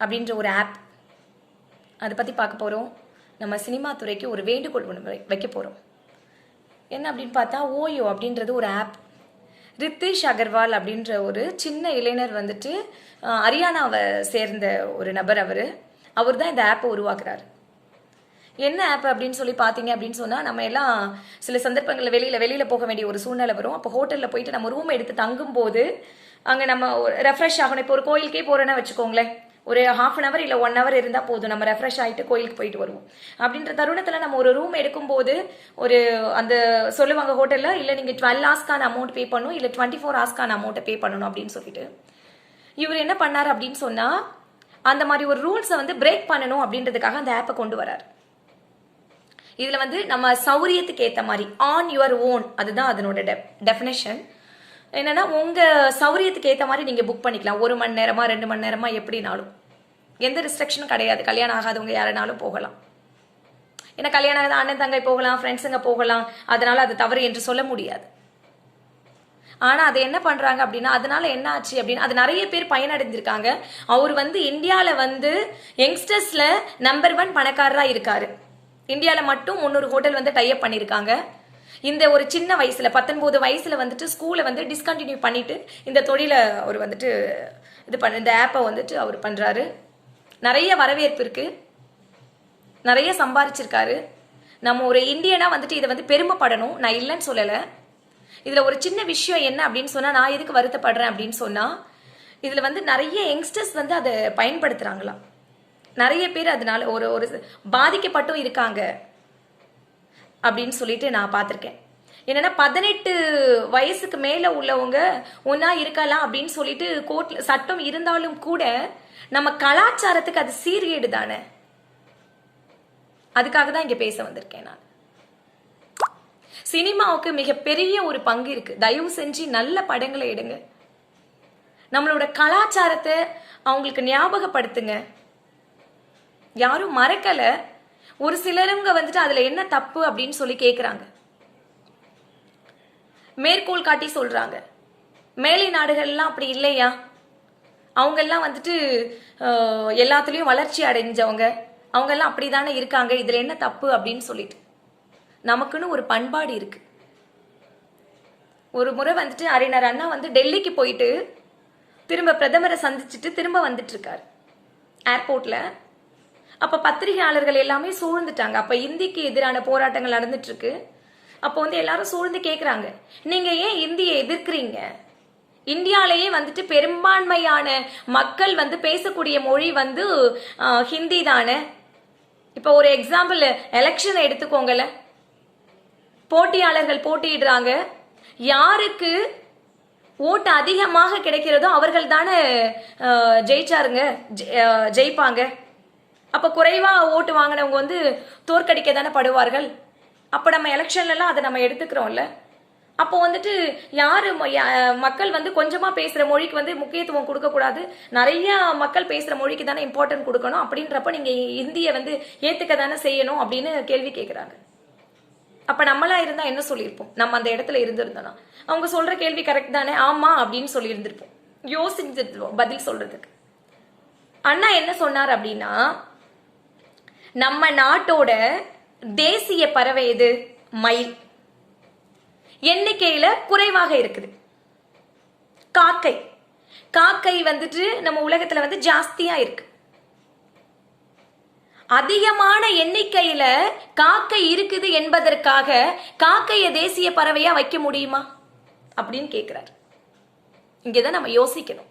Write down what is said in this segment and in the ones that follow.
அப்படின்ற ஒரு ஆப் அதை பற்றி பார்க்க போகிறோம் நம்ம சினிமா துறைக்கு ஒரு வேண்டுகோள் ஒன்று வை- வைக்க போகிறோம் என்ன அப்படின்னு பார்த்தா ஓயோ அப்படின்றது ஒரு ஆப் ரித்திஷ் அகர்வால் அப்படின்ற ஒரு சின்ன இளைஞர் வந்துட்டு ஹரியானாவை சேர்ந்த ஒரு நபர் அவர். அவர் தான் இந்த ஆப்பை உருவாக்குறாரு. என்ன ஆப் அப்படின்னு சொல்லி பார்த்தீங்க அப்படின்னு சொன்னால் நம்ம எல்லாம் சில சந்தர்ப்பங்களில் வெளியில் வெளியில் போக வேண்டிய ஒரு சூழ்நிலை வரும். அப்போ ஹோட்டலில் போயிட்டு நம்ம ரூம் எடுத்து தங்கும்போது அங்கே நம்ம ரெஃப்ரெஷ் ஆகணும். இப்போ ஒரு கோயிலுக்கே போகிறோன்னா வச்சுக்கோங்களேன். ஒரு ஹாஃப் அன் ஹவர் இல்லை ஒன் ஹவர் இருந்தால் போதும். நம்ம ரெஃப்ரெஷ் ஆகிட்டு கோயிலுக்கு போயிட்டு வருவோம். அப்படின்ற தருணத்தில் நம்ம ஒரு ரூம் எடுக்கும்போது ஒரு அந்த சொல்லுவாங்க ஹோட்டலில் இல்லை நீங்கள் டுவெல் ஹார்ஸ்க்கான அமௌண்ட் பே பண்ணணும். இல்லை டுவெண்ட்டி ஃபோர் ஹார்ஸ்க்கான அமௌண்ட்டை பே பண்ணணும் அப்படின்னு சொல்லிட்டு. இவர் என்ன பண்ணார் அப்படின்னு சொன்னால் அந்த மாதிரி ஒரு ரூல்ஸை வந்து பிரேக் பண்ணணும் அப்படின்றதுக்காக அந்த ஆப்பை கொண்டு வரார். இதில் வந்து நம்ம சௌரியத்துக்கு ஏற்ற மாதிரி ஆன் யுவர் ஓன் அதுதான் அதனோட டெஃபினேஷன் என்னன்னா உங்க சௌரியத்துக்கு ஏற்ற மாதிரி நீங்க புக் பண்ணிக்கலாம். ஒரு மணி நேரமா ரெண்டு மணி நேரமா எப்படினாலும். எந்த ரெஸ்ட்ரிக்ஷனும் கிடையாது. கல்யாணம் ஆகாதவங்க யாருனாலும் போகலாம். ஏன்னா கல்யாணம் ஆகாத அண்ணன் தங்கை போகலாம் ஃப்ரெண்ட்ஸுங்க போகலாம். அதனால அது தவறு என்று சொல்ல முடியாது. ஆனா அதை என்ன பண்றாங்க அப்படின்னா அதனால என்ன ஆச்சு அப்படின்னு அது நிறைய பேர் பயனடைஞ்சிருக்காங்க. அவர் வந்து இந்தியாவில் வந்து யங்ஸ்டர்ஸ்ல நம்பர் ஒன் பணக்காரராக இருக்காரு. இந்தியாவில் மட்டும் முந்நூறு ஹோட்டல் வந்து டைப் பண்ணியிருக்காங்க இந்த ஒரு சின்ன வயசுல பத்தொன்பது வயசுல வந்துட்டு ஸ்கூலை வந்து டிஸ்கண்டினியூ பண்ணிட்டு இந்த தொழிலை அவர் வந்துட்டு இது பண்ண இந்த ஆப்பை வந்துட்டு அவர் பண்றாரு. நிறைய வரவேற்பு இருக்கு. நிறைய சம்பாரிச்சிருக்காரு. நம்ம ஒரு இந்தியனா வந்துட்டு இதை வந்து பெருமைப்படணும். நான் இல்லைன்னு சொல்லலை. இதுல ஒரு சின்ன விஷயம் என்ன அப்படின்னு சொன்னா நான் எதுக்கு வருத்தப்படுறேன் அப்படின்னு சொன்னா இதுல வந்து நிறைய யங்ஸ்டர்ஸ் வந்து அதை பயன்படுத்துறாங்களாம். நிறைய பேர் அதனால ஒரு ஒரு பாதிக்கப்பட்டும் இருக்காங்க. அப்படின்னு சொல்லிட்டு நான் பார்த்துருக்கேன். என்னன்னா பதினெட்டு வயசுக்கு மேலே உள்ளவங்க ஒன்னா இருக்கலாம் அப்படின்னு சொல்லிட்டு கோர்ட்ல சட்டம் இருந்தாலும் கூட நம்ம கலாச்சாரத்துக்கு அது சீர்கேடு தானே? அதுக்காக தான் இங்க பேச வந்திருக்கேன் நான். சினிமாவுக்கு மிகப்பெரிய ஒரு பங்கு இருக்கு. தயவு செஞ்சு நல்ல படங்களை எடுங்க. நம்மளோட கலாச்சாரத்தை அவங்களுக்கு ஞாபகப்படுத்துங்க. யாரும் மறக்கலை ஒரு சிலருங்க வந்துட்டு அதுல என்ன தப்பு அப்படின்னு சொல்லி கேக்குறாங்க. மேற்கோள் காட்டி சொல்றாங்க. மேலை நாடுகள்லாம் அப்படி இல்லையா? அவங்கெல்லாம் வந்துட்டு எல்லாத்துலேயும் எல்லாத்துலயும் வளர்ச்சி அடைஞ்சவங்க. அவங்கெல்லாம் அப்படிதானே இருக்காங்க. இதுல என்ன தப்பு அப்படின்னு சொல்லிட்டு. நமக்குன்னு ஒரு பண்பாடு இருக்கு. ஒரு முறை வந்துட்டு அறிஞர் அண்ணா வந்து டெல்லிக்கு போயிட்டு திரும்ப பிரதமரை சந்திச்சுட்டு திரும்ப வந்துட்டு இருக்காரு. ஏர்போர்ட்ல அப்ப பத்திரிகையாளர்கள் எல்லாமே சூழ்ந்துட்டாங்க. அப்ப இந்திக்கு எதிரான போராட்டங்கள் நடந்துட்டு இருக்கு அப்போ வந்து எல்லாரும் சூழ்ந்து கேக்குறாங்க. நீங்க ஏன் இந்தியை எதிர்க்கிறீங்க? இந்தியாலேயே வந்துட்டு பெரும்பான்மையான மக்கள் வந்து பேசக்கூடிய மொழி வந்து ஹிந்தி தானே? இப்போ ஒரு எக்ஸாம்பிள் எலெக்ஷனை எடுத்துக்கோங்கல போட்டியாளர்கள் போட்டியிடுறாங்க. யாருக்கு ஓட்டு அதிகமாக கிடைக்கிறதோ அவர்கள் தானே ஜெயிச்சாருங்க. ஜெ- ஜெயிப்பாங்க. அப்போ குறைவாக ஓட்டு வாங்கினவங்க வந்து தோற்கடிக்க தானே படுவார்கள்? அப்போ நம்ம எலெக்ஷன்லலாம் அதை நம்ம எடுத்துக்கிறோம்ல. அப்போ வந்துட்டு யார் மக்கள் வந்து கொஞ்சமாக பேசுகிற மொழிக்கு வந்து முக்கியத்துவம் கொடுக்கக்கூடாது. நிறைய மக்கள் பேசுகிற மொழிக்கு தானே இம்பார்ட்டன்ட் கொடுக்கணும். அப்படின்றப்ப நீங்கள் இந்தியை வந்து ஏற்றுக்க தானே செய்யணும் அப்படின்னு கேள்வி கேட்குறாங்க அப்போ நம்மளா இருந்தால் என்ன சொல்லியிருப்போம்? நம்ம அந்த இடத்துல இருந்திருந்தோம்னா. அவங்க சொல்கிற கேள்வி கரெக்ட் தானே? ஆமாம் அப்படின்னு சொல்லியிருந்திருப்போம். யோசிச்சிருப்போம் பதில் சொல்கிறதுக்கு அண்ணா என்ன சொன்னார் அப்படின்னா நம்ம நாட்டோட தேசிய பறவை எது? மயில். எண்ணிக்கையில குறைவாக இருக்குது. காக்கை. காக்கை வந்துட்டு நம்ம உலகத்துல வந்து ஜாஸ்தியா இருக்கு. அதிகமான எண்ணிக்கையில காக்கை இருக்குது என்பதற்காக காக்கையை தேசிய பறவையா வைக்க முடியுமா? அப்படின்னு கேக்குறாரு. இங்கதான் நம்ம யோசிக்கணும்.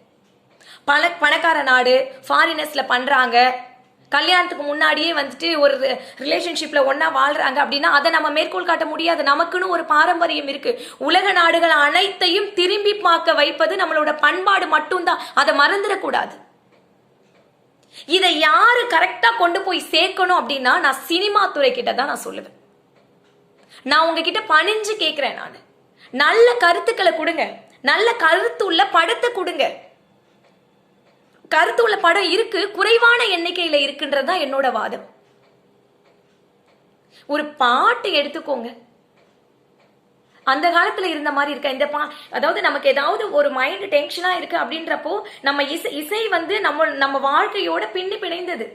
பண பணக்கார நாடு ஃபாரினர்ஸ்ல பண்றாங்க. கல்யாணத்துக்கு முன்னாடியே வந்துட்டு ஒரு ரிலேஷன்ஷிப்பில் ஒன்றா வாழ்கிறாங்க அப்படின்னா அதை நம்ம மேற்கோள் காட்ட முடியாது. நமக்குன்னு ஒரு பாரம்பரியம் இருக்குது உலக நாடுகள் அனைத்தையும் திரும்பி பார்க்க வைப்பது நம்மளோட பண்பாடு மட்டும்தான். அதை மறந்துடக்கூடாது. இதை யாரு கரெக்டா கொண்டு போய் சேர்க்கணும் அப்படின்னா நான் சினிமா துறை கிட்ட தான் நான் சொல்லுவேன். நான் உங்ககிட்ட பணிஞ்சு கேட்குறேன் நான். நல்ல கருத்துக்களை கொடுங்க. நல்ல கருத்து உள்ள படத்தை கொடுங்க. கருத்து உள்ள படம் இருக்கு குறைவான எண்ணிக்கையில இருக்குன்றது தான் என்னோட வாதம். ஒரு பாட்டு எடுத்துக்கோங்க. அந்த காலத்துல இருந்த மாதிரி இருக்க? இந்த பா அதாவது நமக்கு ஏதாவது ஒரு மைண்ட் டென்ஷனா இருக்கு அப்படின்றப்போ நம்ம இசை இசை வந்து நம்ம நம்ம வாழ்க்கையோட பின்னி பிணைந்தது.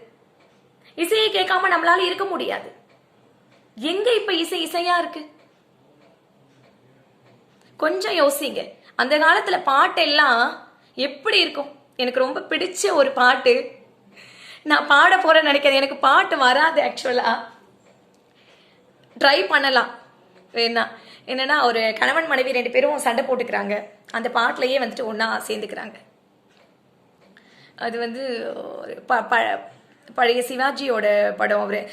இசையை கேட்காம நம்மளால இருக்க முடியாது. எங்க இப்ப இசை இசையா இருக்கு? கொஞ்சம் யோசிங்க. அந்த காலத்துல பாட்டெல்லாம் எப்படி இருக்கும்? எனக்கு ரொம்ப பிடிச்ச ஒரு பாட்டு. நான் பாட போறேன்னு நினைக்காது எனக்கு பாட்டு வராது ஆக்சுவலா ட்ரை பண்ணலாம். வேணா என்னன்னா ஒரு கணவன் மனைவி ரெண்டு பேரும் சண்டை போட்டுக்கிறாங்க. அந்த பாட்டிலேயே வந்துட்டு ஒன்றா சேர்ந்துக்கிறாங்க. அது வந்து ஒரு ப- ப- பழைய சிவாஜியோட படம் அவரு.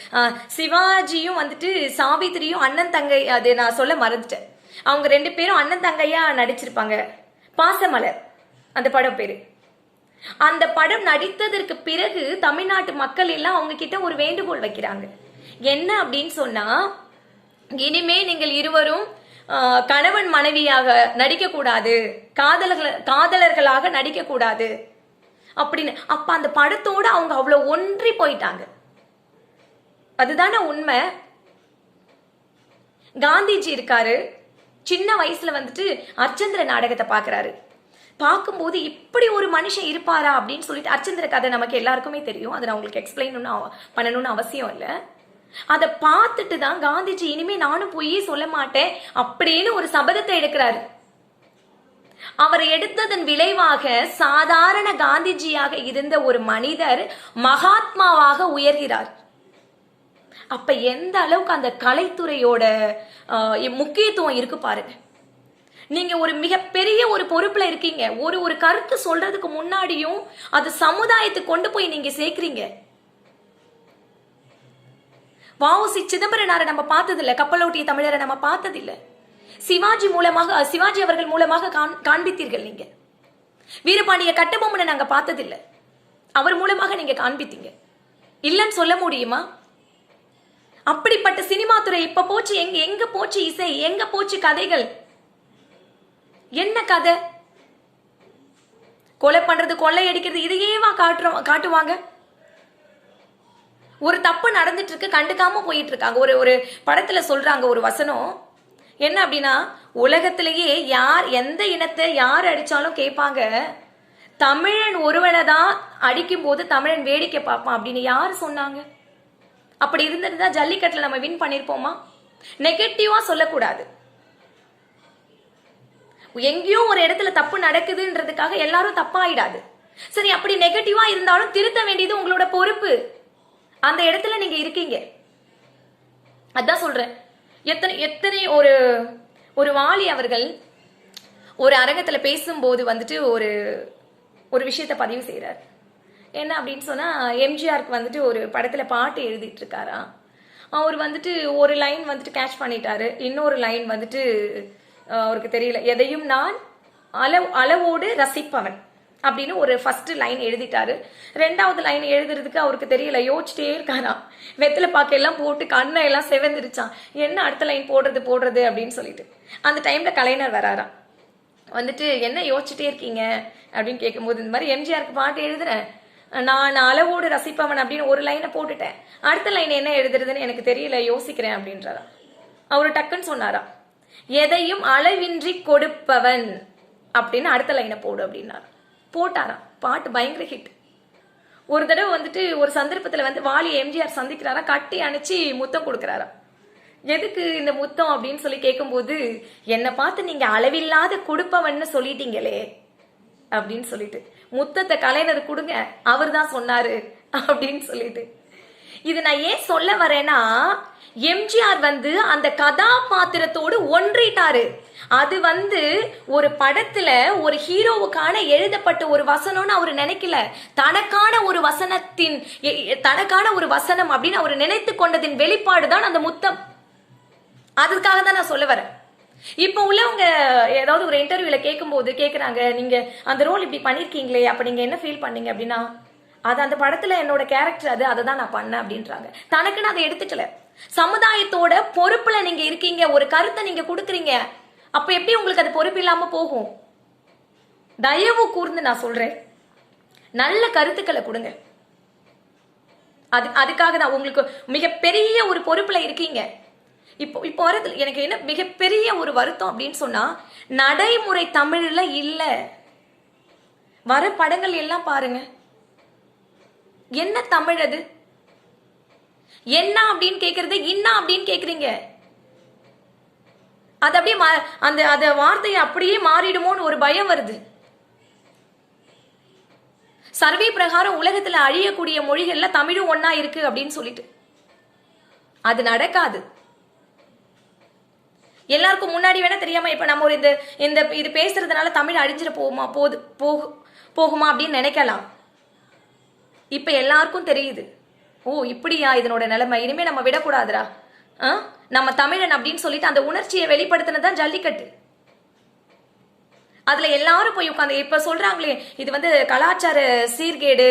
சிவாஜியும் வந்துட்டு சாவித்திரியும் அண்ணன் தங்கை அது நான் சொல்ல மறந்துட்டேன். அவங்க ரெண்டு பேரும் அண்ணன் தங்கையா நடிச்சிருப்பாங்க. பாசமலர் அந்த படம் பேரு. அந்த படம் நடித்ததற்கு பிறகு தமிழ்நாட்டு மக்கள் எல்லாம் அவங்க கிட்ட ஒரு வேண்டுகோள் வைக்கிறாங்க. என்ன அப்படின்னு சொன்னா இனிமே நீங்கள் இருவரும் கணவன் மனைவியாக நடிக்கக்கூடாது காதலர்கள் காதலர்களாக நடிக்கக்கூடாது அப்படின்னு. அப்ப அந்த படத்தோட அவங்க அவ்வளோ ஒன்றி போயிட்டாங்க. அதுதானே உண்மை? காந்திஜி இருக்காரு சின்ன வயசுல வந்துட்டு அர்ச்சந்திர நாடகத்தை பாக்குறாரு பார்க்கும்போது இப்படி ஒரு மனுஷன் இருப்பாரா அப்படின்னு சொல்லிட்டு அர்ச்சந்திர கதை நமக்கு எல்லாருக்குமே தெரியும். அதை நான் உங்களுக்கு எக்ஸ்பிளைன் பண்ணணும்னு அவசியம் இல்லை. அதை பார்த்துட்டு தான் காந்திஜி இனிமே நானும் போய் சொல்ல மாட்டேன் அப்படின்னு ஒரு சபதத்தை எடுக்கிறாரு. அவர் எடுத்ததன் விளைவாக சாதாரண காந்திஜியாக இருந்த ஒரு மனிதர் மகாத்மாவாக உயர்கிறார். அப்ப எந்த அளவுக்கு அந்த கலைத்துறையோட முக்கியத்துவம் இருக்கு பாருங்க. நீங்க ஒரு மிகப்பெரிய ஒரு பொறுப்புல இருக்கீங்க. ஒரு ஒரு கருத்து சொல்றதுக்கு முன்னாடியும் அது சமுதாயத்துக்கு கொண்டு போய் நீங்க சேர்க்கிறீங்க. வாவுசி சிதம்பரனாரை நம்ம பார்த்ததில்ல. கப்பலோட்டிய தமிழரை நம்ம பார்த்ததில்ல. சிவாஜி மூலமாக சிவாஜி அவர்கள் மூலமாக காண்- காண்பித்தீர்கள் நீங்க. வீரபாண்டிய கட்டபொம்மனை நாங்க பார்த்ததில்ல. அவர் மூலமாக நீங்க காண்பித்தீங்க. இல்லைன்னு சொல்ல முடியுமா? அப்படிப்பட்ட சினிமா துறை இப்ப போச்சு. எங்க எங்க போச்சு இசை? எங்க போச்சு கதைகள்? என்ன கதை? கொலை பண்றது கொள்ளை அடிக்கிறது இதையேவா காட்டுறோம் காட்டுவாங்க? ஒரு தப்பு நடந்துட்டு இருக்கு கண்டுக்காம போயிட்டு இருக்காங்க ஒரு ஒரு படத்துல சொல்றாங்க ஒரு வசனம். என்ன அப்படின்னா உலகத்திலேயே யார் எந்த இனத்தை யார் அடிச்சாலும் கேட்பாங்க. தமிழன் ஒருவனை தான் அடிக்கும் போது தமிழன் வேடிக்கை பார்ப்பான் அப்படின்னு யார் சொன்னாங்க? அப்படி இருந்திருந்தா ஜல்லிக்கட்டில் நம்ம வின் பண்ணிருப்போமா? நெகட்டிவா சொல்லக்கூடாது. எங்கேயோ ஒரு இடத்துல தப்பு நடக்குதுன்றதுக்காக எல்லாரும் தப்பாயிடாது. சரி அப்படி நெகட்டிவா இருந்தாலும் திருத்த வேண்டியது உங்களோட பொறுப்பு. அந்த இடத்துல நீங்க இருக்கீங்க. அதான் சொல்றேன். எத்தனை எத்தனை ஒரு ஒரு வாலி அவர்கள் ஒரு அரங்கத்துல பேசும்போது வந்துட்டு ஒரு ஒரு விஷயத்த பதிவு செய்கிறார் என்ன அப்படின்னு சொன்னா எம்ஜிஆருக்கு வந்துட்டு ஒரு படத்துல பாட்டு எழுதிட்டு இருக்காரா அவர் வந்துட்டு ஒரு லைன் வந்துட்டு கேட்ச் பண்ணிட்டாரு. இன்னொரு லைன் வந்துட்டு அவருக்கு தெரியல. எதையும் நான் அளவு அளவோடு ரசிப்பவன் அப்படின்னு ஒரு ஃபர்ஸ்ட் லைன் எழுதிட்டாரு. ரெண்டாவது லைன் எழுதுறதுக்கு அவருக்கு தெரியல. யோசிச்சிட்டே இருக்காராம் வெத்தில பாக்க எல்லாம் போட்டு கண்ணை எல்லாம் செவந்துருச்சான். என்ன அடுத்த லைன் போடுறது போடுறது அப்படின்னு சொல்லிட்டு. அந்த டைம்ல கலைஞர் வராராம் வந்துட்டு என்ன யோசிச்சுட்டே இருக்கீங்க? அப்படின்னு கேட்கும்போது இந்த மாதிரி எம்ஜிஆருக்கு பாட்டு எழுதுறேன் நான் அளவோடு ரசிப்பவன் அப்படின்னு ஒரு லைனை போட்டுட்டேன். அடுத்த லைன் என்ன எழுதுறதுன்னு எனக்கு தெரியல. யோசிக்கிறேன் அப்படின்றாரா. அவரு டக்குன்னு சொன்னாராம் எதையும் அளவின்றி கொடுப்பவன். அப்படின்னு அடுத்த லைனை போடு அப்படின்னார். போட்டாராம். பாட்டு பயங்கர ஹிட் ஒரு தடவை வந்துட்டு ஒரு சந்தர்ப்பத்தில் வந்து வாலி எம்ஜிஆர் சந்திக்கிறாரா கட்டி அணைச்சி முத்தம் கொடுக்குறாராம் எதுக்கு இந்த முத்தம் அப்படின்னு சொல்லி கேட்கும்போது என்னை பார்த்து நீங்க அளவில்லாத கொடுப்பவன்னு சொல்லிட்டீங்களே அப்படின்னு சொல்லிட்டு. முத்தத்தை கலைஞர் கொடுங்க அவர் தான் சொன்னாரு அப்படின்னு சொல்லிட்டு. இது நான் ஏன் சொல்ல வரேன்னா எம்ஜிஆர் வந்து அந்த கதாபாத்திரத்தோடு ஒன்றிட்டாரு. அது வந்து ஒரு படத்துல ஒரு ஹீரோவுக்கான எழுதப்பட்ட ஒரு வசனம்னு அவர் நினைக்கல. தனக்கான ஒரு வசனத்தின் தனக்கான ஒரு வசனம் அப்படின்னு அவர் நினைத்து கொண்டதின் வெளிப்பாடு தான் அந்த முத்தம். அதுக்காக தான் நான் சொல்ல வரேன். இப்போ உள்ளவங்க ஏதாவது ஒரு இன்டர்வியூல கேட்கும்போது கேட்குறாங்க நீங்க அந்த ரோல் இப்படி பண்ணிருக்கீங்களே அப்ப நீங்க என்ன ஃபீல் பண்ணீங்க? அப்படின்னா அது அந்த படத்துல என்னோட கேரக்டர் அது அதை தான் நான் பண்ணேன் அப்படின்றாங்க. தனக்குன்னு அதை எடுத்துக்கல. சமுதாயத்தோட பொறுப்புல நீங்க இருக்கீங்க ஒரு கருத்தை நீங்க கொடுக்குறீங்க. அப்ப எப்படி உங்களுக்கு அது பொறுப்பு இல்லாம போகும்? தயவு கூர்ந்து நான் சொல்றேன். நல்ல கருத்துக்களை கொடுங்க. அது அதுக்காக தான் உங்களுக்கு மிகப்பெரிய ஒரு பொறுப்புல இருக்கீங்க. இப்போ இப்போ வரது எனக்கு என்ன மிகப்பெரிய ஒரு வருத்தம் அப்படின்னு சொன்னா நடைமுறை தமிழ்ல இல்ல. வர படங்கள் எல்லாம் பாருங்க. என்ன தமிழ் அது? என்ன அப்படின்னு கேக்குறது இன்னா அப்படின்னு கேக்குறீங்க. அது அப்படியே மா- அந்த அந்த வார்த்தையை அப்படியே மாறிடுமோன்னு ஒரு பயம் வருது. சர்வே பிரகாரம் உலகத்துல அழியக்கூடிய மொழிகள்ல தமிழும் ஒன்னா இருக்கு அப்படின்னு சொல்லிட்டு. அது நடக்காது. எல்லாருக்கும் முன்னாடி வேணா தெரியாம இப்ப நம்ம ஒரு இந்த இந்த இது பேசுறதுனால தமிழ் அழிஞ்சிட போகுமா? போது போகு போகுமா அப்படின்னு நினைக்கலாம். இப்ப எல்லாருக்கும் தெரியுது. ஓ இப்படியா இதனோட நிலைமை? இனிமே நம்ம விடக்கூடாதுரா ஆ? நம்ம தமிழன் அப்படின்னு சொல்லிட்டு அந்த உணர்ச்சியை வெளிப்படுத்தினதான் ஜல்லிக்கட்டு. அதுல எல்லாரும் போய் உட்காந்து இப்ப சொல்றாங்களே இது வந்து கலாச்சார சீர்கேடு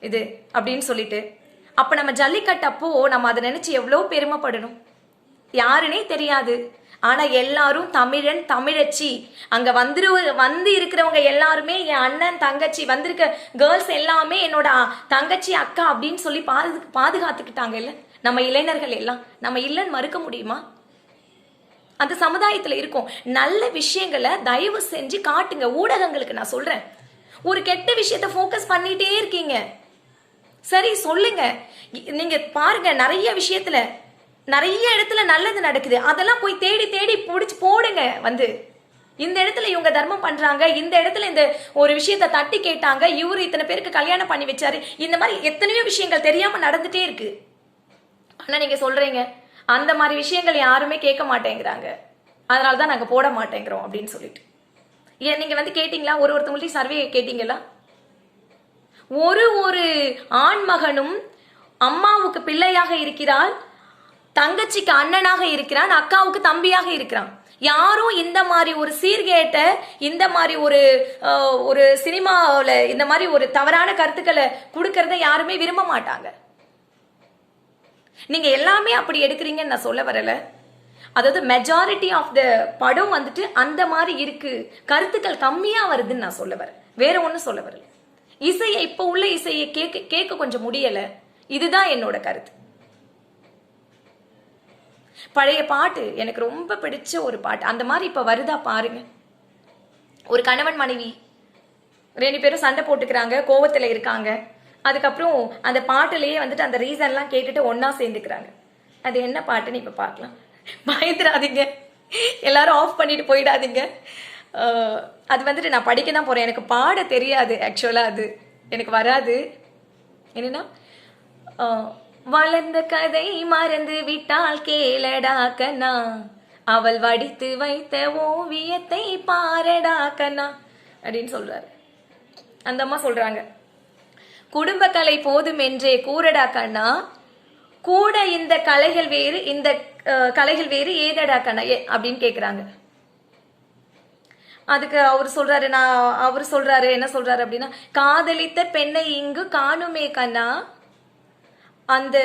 இது அப்படின்னு சொல்லிட்டு. அப்ப நம்ம ஜல்லிக்கட்டு அப்போ நம்ம அதை நினைச்சு எவ்வளவு பெருமைப்படணும்? யாருனே தெரியாது. ஆனா எல்லாரும் தமிழன் தமிழச்சி. அங்க வந்துரு வந்து இருக்கிறவங்க எல்லாருமே என் அண்ணன் தங்கச்சி வந்திருக்க கேர்ள்ஸ் எல்லாமே என்னோட தங்கச்சி அக்கா அப்படின்னு சொல்லி பாது பாதுகாத்துக்கிட்டாங்க இல்ல? நம்ம இளைஞர்கள் எல்லாம். நம்ம இல்லைன்னு மறுக்க முடியுமா? அந்த சமுதாயத்துல இருக்கும். நல்ல விஷயங்களை தயவு செஞ்சு காட்டுங்க. ஊடகங்களுக்கு நான் சொல்றேன். ஒரு கெட்ட விஷயத்த ஃபோக்கஸ் பண்ணிட்டே இருக்கீங்க. சரி சொல்லுங்க. நீங்கள் நீங்க பாருங்க நிறைய விஷயத்துல நிறைய இடத்துல நல்லது நடக்குது. அதெல்லாம் போய் தேடி தேடி பிடிச்சி போடுங்க வந்து. இந்த இடத்துல இவங்க தர்மம் பண்றாங்க. இந்த இடத்துல இந்த ஒரு விஷயத்த தட்டி கேட்டாங்க. இவரு இத்தனை பேருக்கு கல்யாணம் பண்ணி வச்சாரு. இந்த மாதிரி எத்தனையோ விஷயங்கள் தெரியாம நடந்துட்டே இருக்கு. ஆனா நீங்க சொல்றீங்க அந்த மாதிரி விஷயங்கள் யாருமே கேட்க மாட்டேங்கிறாங்க. அதனால தான் நாங்க போட மாட்டேங்கிறோம் அப்படின்னு சொல்லிட்டு. ஏன் நீங்க வந்து கேட்டீங்களா? ஒரு ஒருத்தவங்கள்ட்டையும் சர்வே கேட்டீங்களா? ஒரு ஒரு ஆண்மகனும் அம்மாவுக்கு பிள்ளையாக இருக்கிறாள். தங்கச்சிக்கு அண்ணனாக இருக்கிறான் அக்காவுக்கு தம்பியாக இருக்கிறான். யாரும் இந்த மாதிரி ஒரு சீர்கேட்ட இந்த மாதிரி ஒரு ஒரு சினிமாவில் இந்த மாதிரி ஒரு தவறான கருத்துக்களை கொடுக்கறத யாருமே விரும்ப மாட்டாங்க. நீங்க எல்லாமே அப்படி எடுக்கிறீங்கன்னு நான் சொல்ல வரல. அதாவது மெஜாரிட்டி ஆஃப் த படம் வந்துட்டு அந்த மாதிரி இருக்கு. கருத்துக்கள் கம்மியா வருதுன்னு நான் சொல்ல வரேன். வேற ஒன்றும் சொல்ல வரல. இசையை இப்போ உள்ள இசையை கேட்க கேட்க கொஞ்சம் முடியல. இதுதான் என்னோட கருத்து. பழைய பாட்டு எனக்கு ரொம்ப பிடிச்ச ஒரு பாட்டு. அந்த மாதிரி இப்போ வருதா பாருங்க. ஒரு கணவன் மனைவி ரெண்டு பேரும் சண்டை போட்டுக்கிறாங்க கோவத்தில் இருக்காங்க. அதுக்கப்புறம் அந்த பாட்டுலேயே வந்துட்டு அந்த ரீசன்லாம் கேட்டுட்டு ஒன்றா சேர்ந்துக்கிறாங்க. அது என்ன பாட்டுன்னு இப்போ பார்க்கலாம். பயந்துடாதீங்க. எல்லாரும் ஆஃப் பண்ணிட்டு போயிடாதீங்க. அது வந்துட்டு நான் படிக்க தான் போகிறேன் எனக்கு பாட தெரியாது ஆக்சுவலாக அது. எனக்கு வராது. என்னென்னா வளர்ந்த கதை மறந்து விட்டால் கேளடா கண்ணா. அவள் வடித்து வைத்த ஓவியத்தை பாரடா கண்ணா அப்படின்னு சொல்றாரு. அந்த அம்மா சொல்றாங்க குடும்ப கலை போதும் என்றே கூறடா கண்ணா. கூட இந்த கலைகள் வேறு இந்த கலைகள் வேறு ஏதடா கண்ணா ஏ- அப்படின்னு கேக்குறாங்க. அதுக்கு அவர் சொல்றாரு நான் அவர் சொல்றாரு என்ன சொல்றாரு அப்படின்னா காதலித்த பெண்ணை இங்கு காணுமே கண்ணா. அந்த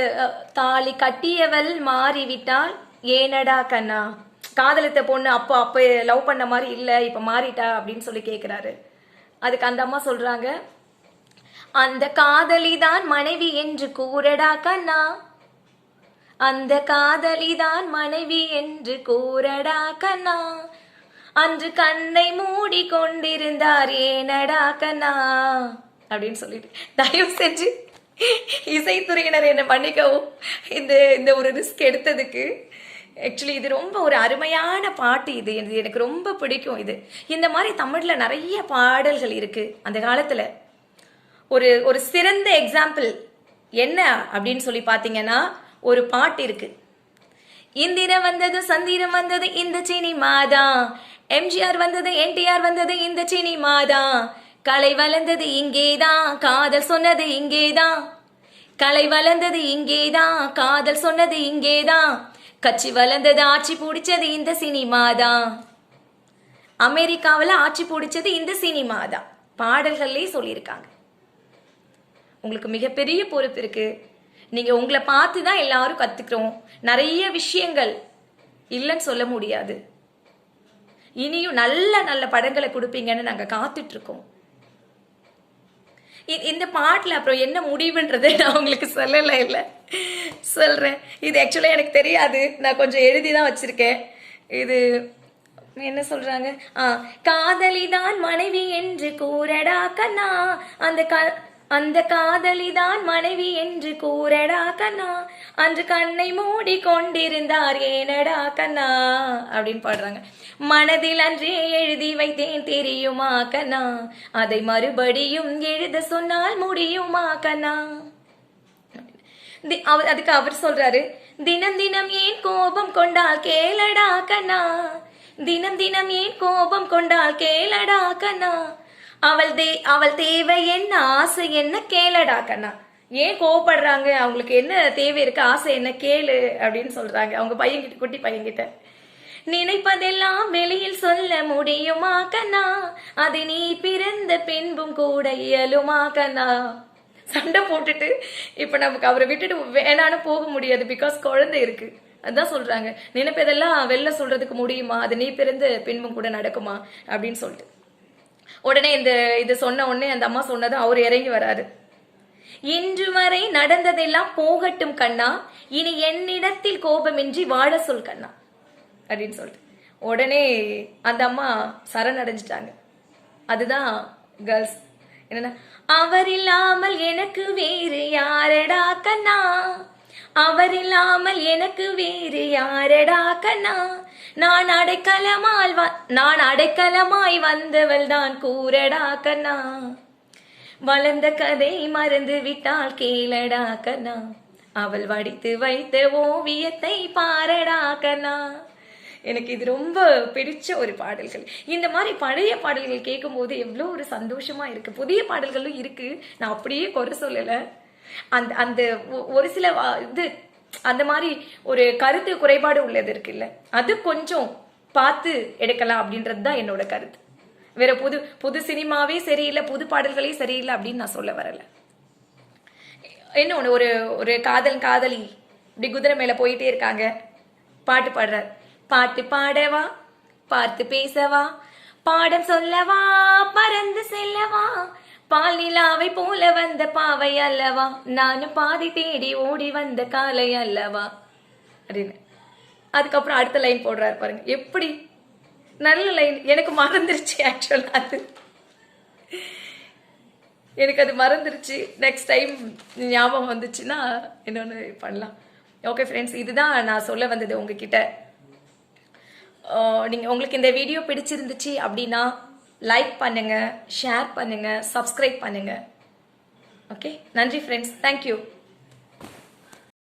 தாலி கட்டியவள் மாறிவிட்டால் ஏனடா கண்ணா? காதலித்த பொண்ணு அப்போ அப்போ லவ் பண்ண மாதிரி இல்ல இப்ப மாறிட்டா அப்படின்னு சொல்லி கேக்குறாரு. அதுக்கு அந்த அம்மா சொல்றாங்க அந்த காதலிதான் மனைவி என்று கூறடா கண்ணா? அந்த காதலிதான் மனைவி என்று கூறடா கண்ணா? அன்று கண்ணை மூடி கொண்டிருந்தார் ஏனடா கண்ணா? அப்படின்னு சொல்லிட்டு தயவு செஞ்சு இசைத்துறையினர் என்னை மன்னிக்கவும். இந்த இந்த ஒரு ரிஸ்க் எடுத்ததுக்கு ஆக்சுவலி இது ரொம்ப ஒரு அருமையான பாட்டு இது. இது எனக்கு ரொம்ப பிடிக்கும் இது. இந்த மாதிரி தமிழில் நிறைய பாடல்கள் இருக்குது அந்த காலத்தில் ஒரு ஒரு சிறந்த எக்ஸாம்பிள் என்ன அப்படின்னு சொல்லி பார்த்தீங்கன்னா ஒரு பாட்டு இருக்குது இந்திரம் வந்தது சந்திரம் வந்தது இந்த சினி மாதா. எம்ஜிஆர் வந்தது என்டிஆர் வந்தது இந்த சினி மாதா. கலை வளர்ந்தது இங்கேதான் காதல் சொன்னது இங்கேதான். கலை வளர்ந்தது இங்கேதான் காதல் சொன்னது இங்கேதான். கட்சி வளர்ந்தது ஆட்சி பிடிச்சது இந்த சினிமாதான். அமெரிக்காவில் ஆட்சி பிடிச்சது இந்த சினிமா தான் பாடல்கள்லேயே சொல்லியிருக்காங்க. உங்களுக்கு மிகப்பெரிய பொறுப்பு இருக்கு. நீங்க உங்களை பார்த்து தான் எல்லாரும் கத்துக்கிறோம். நிறைய விஷயங்கள் இல்லைன்னு சொல்ல முடியாது. இனியும் நல்ல நல்ல படங்களை கொடுப்பீங்கன்னு நாங்கள் காத்துட்ருக்கோம் இந்த பாட்டில் அப்புறம் என்ன முடிவுன்றதை நான் உங்களுக்கு சொல்லலை இல்லை. சொல்கிறேன் இது ஆக்சுவலாக எனக்கு தெரியாது. நான் கொஞ்சம் எழுதி தான் வச்சுருக்கேன். இது என்ன சொல்கிறாங்க ஆ காதலிதான் மனைவி என்று கூறடா கண்ணா. அந்த க அந்த காதலிதான் மனைவி என்று கூறடா கண்ணா. அன்று கண்ணை மூடி கொண்டிருந்தார் ஏனடா கண்ணா அப்படின்னு பாடுறாங்க. மனதில் அன்றே எழுதி வைத்தேன் தெரியுமா கண்ணா? அதை மறுபடியும் எழுத சொன்னால் முடியுமா கண்ணா? தி- அவர் அதுக்கு அவர் சொல்றாரு தினம் தினம் ஏன் கோபம் கொண்டால் கேளடா கண்ணா? தினம் தினம் ஏன் கோபம் கொண்டால் கேளடா கண்ணா? அவள் தே அவள் தேவை என்ன ஆசை என்ன கேளடா கண்ணா. ஏன் கோவப்படுறாங்க? அவங்களுக்கு என்ன தேவை இருக்கு ஆசை என்ன கேளு அப்படின்னு சொல்றாங்க. அவங்க பையன்கிட்ட குட்டி பையன்கிட்ட நினைப்பதெல்லாம் வெளியில் சொல்ல முடியுமா கண்ணா? அது நீ பிறந்த பின்பும் கூட இயலுமா கண்ணா? சண்டை போட்டுட்டு இப்போ நமக்கு அவரை விட்டுட்டு வேணான்னு போக முடியாது. பிகாஸ் குழந்தை இருக்கு. அதான் சொல்றாங்க. நினைப்பதெல்லாம் வெளில சொல்றதுக்கு முடியுமா? அது நீ பிறந்த பின்பும் கூட நடக்குமா? அப்படின்னு சொல்லிட்டு. உடனே இந்த இது சொன்ன உடனே அந்த அம்மா சொன்னது அவர் இறங்கி வராரு. இன்று வரை நடந்ததெல்லாம் போகட்டும் கண்ணா இனி என்னிடத்தில் கோபமின்றி வாழ சொல் கண்ணா அப்படின்னு சொல்லிட்டு. உடனே அந்த அம்மா சரணடைஞ்சிட்டாங்க. அதுதான் கேர்ள்ஸ் என்னன்னா அவர் இல்லாமல் எனக்கு வேறு யாரடா கண்ணா? அவர் இல்லாமல் எனக்கு வேறு யாரடா கண்ணா? நான் அடைக்கலமால் நான் அடைக்கலமாய் வந்தவள் தான் கூறடா கண்ணா? வளர்ந்த கதை மறந்து விட்டால் கேளடா கண்ணா? அவள் வடித்து வைத்த ஓவியத்தை பாரடா கண்ணா? எனக்கு இது ரொம்ப பிடிச்ச ஒரு பாடல்கள். இந்த மாதிரி பழைய பாடல்கள் கேட்கும்போது எவ்வளோ ஒரு சந்தோஷமா இருக்கு. புதிய பாடல்களும் இருக்கு. நான் அப்படியே குறை சொல்லலை. அந்த அந்த ஒ- ஒரு சில இது அந்த மாதிரி ஒரு கருத்து குறைபாடு உள்ளது இருக்குல்ல. அது கொஞ்சம் பார்த்து எடுக்கலாம் அப்படின்றது தான் என்னோட கருத்து. வேற புது புது சினிமாவே சரியில்லை புது பாடல்களே சரியில்லை அப்படின்னு நான் சொல்ல வரல. இன்னொன்று ஒரு ஒரு காதல் காதலி இப்படி குதிரை மேலே போயிட்டே இருக்காங்க. பாட்டு பாடுறார் பாட்டு பாடவா பார்த்து பேசவா பாடம் சொல்லவா பறந்து செல்லவா பால் நிலாவை போல வந்த பாவை அல்லவா? நானும் பாதி தேடி ஓடி வந்த காலை அல்லவா? அப்படின்னு. அதுக்கப்புறம் அடுத்த லைன் போடுறாரு பாருங்க. எப்படி? நல்ல லைன் எனக்கு மறந்துருச்சு ஆக்சுவலாக அது. எனக்கு அது மறந்துருச்சு. நெக்ஸ்ட் டைம் ஞாபகம் வந்துச்சுன்னா இன்னொன்று பண்ணலாம். ஓகே ஃப்ரெண்ட்ஸ் இதுதான் நான் சொல்ல வந்தது உங்ககிட்ட. நீங்கள் உங்களுக்கு இந்த வீடியோ பிடிச்சிருந்துச்சு அப்படின்னா லைக் பண்ணுங்கள் ஷேர் பண்ணுங்கள் சப்ஸ்கிரைப் பண்ணுங்கள் ஓகே நன்றி ஃப்ரெண்ட்ஸ் தேங்க்யூ